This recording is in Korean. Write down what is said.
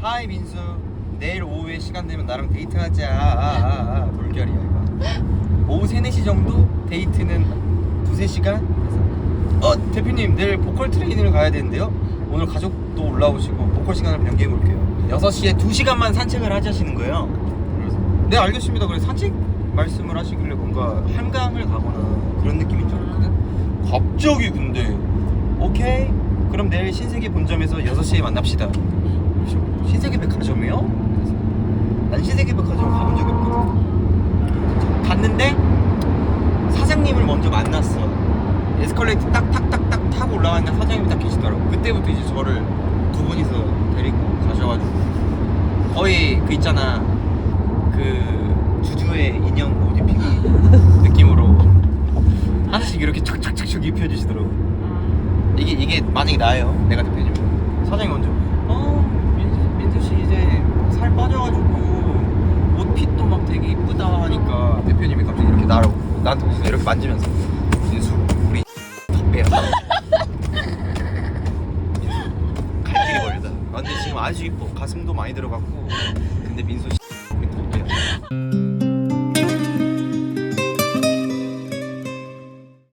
하이 민수. 내일 오후에 시간 되면 나랑 데이트하자. 아, 물결이야 이거. 오후 3, 4시 정도 데이트는 두세 시간? 어 대표님 내일 보컬 트레이닝을 가야 되는데요? 오늘 가족도 올라오시고 보컬 시간을 변경해 볼게요. 6시에 2시간만 산책을 하자시는 거예요? 네 알겠습니다. 그래서 산책 말씀을 하시길래 뭔가 한강을 가거나 그런 느낌인 줄 알았거든? 갑자기 근데. 오케이? 그럼 내일 신세계 본점에서 6시에 만납시다 신세계 백화점이요? 난 신세계 백화점 가본 적이 없거든. 갔는데 사장님을 먼저 만났어. 에스컬레이터 딱 탁탁탁 타고 올라가는데 사장님이 딱 계시더라고. 그때부터 이제 저를 두 분이서 데리고 가셔가지고. 거의 그 있잖아. 그 주주의 인형 옷 입히기 느낌으로 하나씩 이렇게 착착착착 입혀주시더라고. 이게 이게 만약에 나예요. 내가 대표님 사장님 먼저 어 민수, 민수 씨 이제 살 빠져가지고 옷 핏도 막 되게 이쁘다 하니까 대표님이 갑자기 이렇게 나한테 웃으 이렇게 만지면서 민수 우리 덕배야 민수. 갈 길이 멀다. 아, 근데 지금 아주 이뻐 가슴도 많이 들어갔고 근데 민수